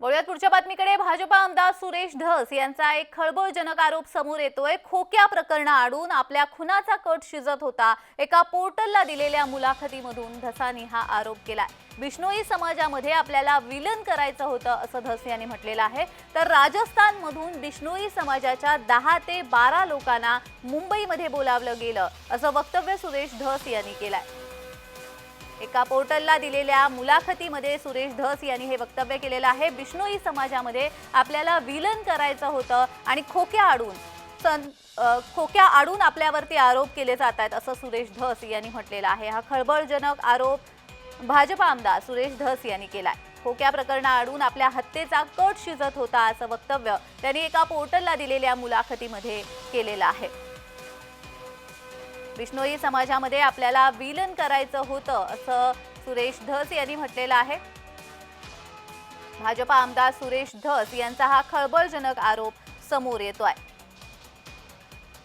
वळूयात पुढच्या बातमीकडे. भाजपा आमदार सुरेश धस यांचा एक खळबळजनक आरोप समोर येतोय. खोक्या प्रकरणाआडून आपल्या खुनाचा कट शिजत होता. एका पोर्टलला दिलेल्या मुलाखतीमधून धसानी हा आरोप केलाय. बिष्णोई समाजामध्ये आपल्याला विलन करायचं होतं असं धस यांनी म्हटलेलं आहे. तर राजस्थानमधून बिष्णोई समाजाच्या दहा ते बारा लोकांना मुंबईमध्ये बोलावलं गेलं असं वक्तव्य सुरेश धस यांनी केलंय. एका पोर्टलला दिलेल्या मुलाखतीमध्ये सुरेश धस यांनी हे वक्तव्य केलेलं आहे. बिष्णोई समाजामध्ये आपल्याला विलन करायचं होतं आणि खोक्या आडून सं खोक्या आडून आपल्यावरती आरोप केले जात आहेत असं सुरेश धस यांनी म्हटलेलं आहे. हा खळबळजनक आरोप भाजपा आमदार सुरेश धस यांनी केलाय. खोक्या प्रकरणाआडून आपल्या हत्येचा कट शिजत होता असं वक्तव्य त्यांनी एका पोर्टलला दिलेल्या मुलाखतीमध्ये केलेलं आहे. बिष्णोई समाजामध्ये आपल्याला विलन करायचं होतं असं सुरेश धस यांनी म्हटलेलं आहे. भाजपा आमदार सुरेश धस यांचा हा खळबळजनक आरोप समोर येतोय.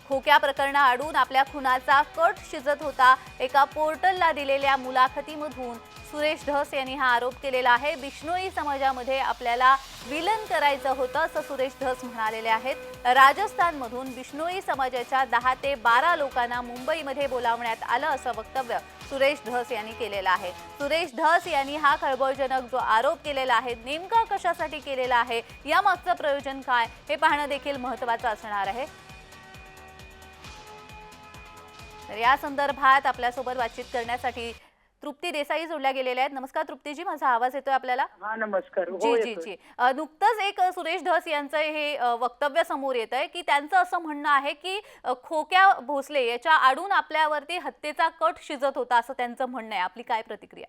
खोक्या प्रकरणाआडून आपल्या खुनाचा कट शिजत होता एका पोर्टलला दिलेल्या मुलाखतीमधून सुरेश धस यांनी हा आरोप केलेला आहे. बिष्णोई समाजामध्ये आपल्याला विलन करायचं होतं असं सुरेश धस म्हणालेले आहेत. राजस्थानमधून बिष्णोई समाजाच्या दहा ते बारा लोकांना मुंबईमध्ये बोलावण्यात आलं असं वक्तव्य सुरेश धस यांनी केलेलं आहे. सुरेश धस यांनी हा खळबळजनक जो आरोप केलेला आहे नेमका कशासाठी केलेला आहे यामागचं प्रयोजन काय हे पाहणं देखील महत्त्वाचं असणार आहे. तर या संदर्भात आपल्यासोबत बातचीत करण्यासाठी तृप्ती देसाई जोडल्या गेलेल्या आहेत. नमस्कार तृप्तीजी माझा आवाज येतोय आपल्याला? हा नमस्कार. हो जी जी येतोय. जी. अ, नुकतंच एक अ, सुरेश धस यांचं हे अ, वक्तव्य समोर येत आहे की त्यांचं असं म्हणणं आहे की अ, खोक्या भोसले याच्या आडून आपल्यावरती हत्येचा कट शिजत होता असं त्यांचं म्हणणं आहे. आपली काय प्रतिक्रिया?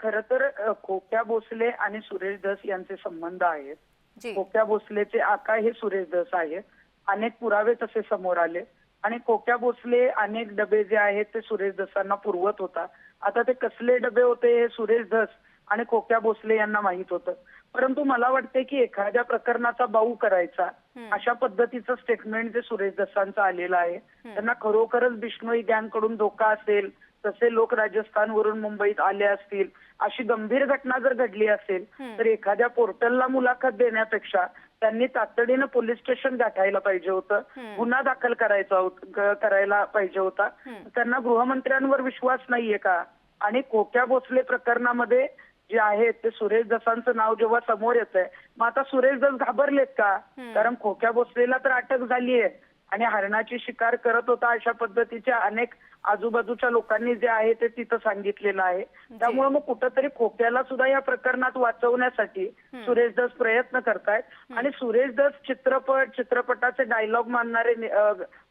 खरं तर अ, खोक्या भोसले आणि सुरेश धस यांचे संबंध आहेत. जी. खोक्या भोसलेचे आका हे सुरेश धस आहेत. अनेक पुरावे तसे समोर आले. आणि खोक्या भोसले अनेक डबे जे आहेत ते सुरेश धसांना पुरवत होता. आता ते कसले डबे होते हे सुरेश धस आणि खोक्या भोसले यांना माहीत होतं परंतु मला वाटते की एखाद्या प्रकरणाचा बाऊ करायचा. अशा पद्धतीचं स्टेटमेंट जे सुरेश दसांचं आलेलं आहे त्यांना खरोखरच बिष्णोई गँगकडून धोका असेल तसे लोक राजस्थानवरून मुंबईत आले असतील अशी गंभीर घटना जर घडली असेल. तर एखाद्या पोर्टलला मुलाखत देण्यापेक्षा त्यांनी तातडीनं पोलीस स्टेशन गाठायला पाहिजे होतं. गुन्हा दाखल करायचा होत- करायला पाहिजे होता. त्यांना गृहमंत्र्यांवर विश्वास नाहीये का आणि खोक्या भोसले प्रकरणामध्ये जे आहे ते सुरेश दसांचं नाव जेव्हा समोर येत आहे मग आता सुरेश दस घाबरलेत का. कारण खोक्या भोसलेला तर अटक झालीये आणि हरणाची शिकार करत होता अशा पद्धतीच्या अनेक आजूबाजूच्या लोकांनी जे आहे ते तिथं सांगितलेलं आहे. त्यामुळे मग कुठंतरी खोक्याला सुद्धा या प्रकरणात वाचवण्यासाठी सुरेश दस प्रयत्न करतायत. आणि सुरेश दस चित्रपट चित्रपटाचे डायलॉग मारणारे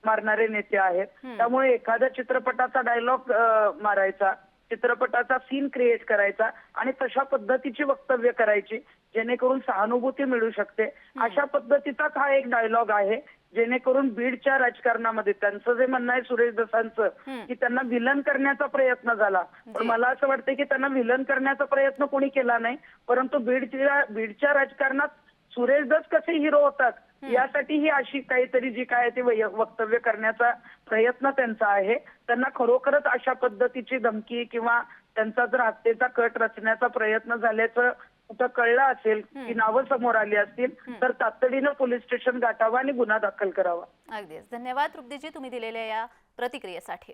मारणारे नेते आहेत. त्यामुळे एखाद्या चित्रपटाचा डायलॉग मारायचा चित्रपटाचा सीन क्रिएट करायचा आणि तशा पद्धतीची वक्तव्य करायची जेणेकरून सहानुभूती मिळू शकते. अशा पद्धतीचाच हा एक डायलॉग आहे. जेणेकरून बीडच्या राजकारणामध्ये त्यांचं जे म्हणणं आहे सुरेश दसांचं. की त्यांना विलन करण्याचा प्रयत्न झाला पण. मला असं वाटतं की त्यांना विलन करण्याचा प्रयत्न कोणी केला नाही परंतु बीडच्या बीडच्या राजकारणात सुरेश दस कसे हिरो होतात यासाठी ही अशी काहीतरी जी काय ते वय- वक्तव्य करण्याचा प्रयत्न त्यांचा आहे त्यांना खरोखरच अशा पद्धतीची धमकी किंवा त्यांचा जर हत्येचा कट रचण्याचा प्रयत्न झाल्याचं कुठं कळलं असेल की नावं समोर आली असतील तर तातडीनं पोलीस स्टेशन गाठावं आणि गुन्हा दाखल करावा. अगदीच. धन्यवाद तृप्तीजी तुम्ही दिलेल्या या प्रतिक्रियेसाठी.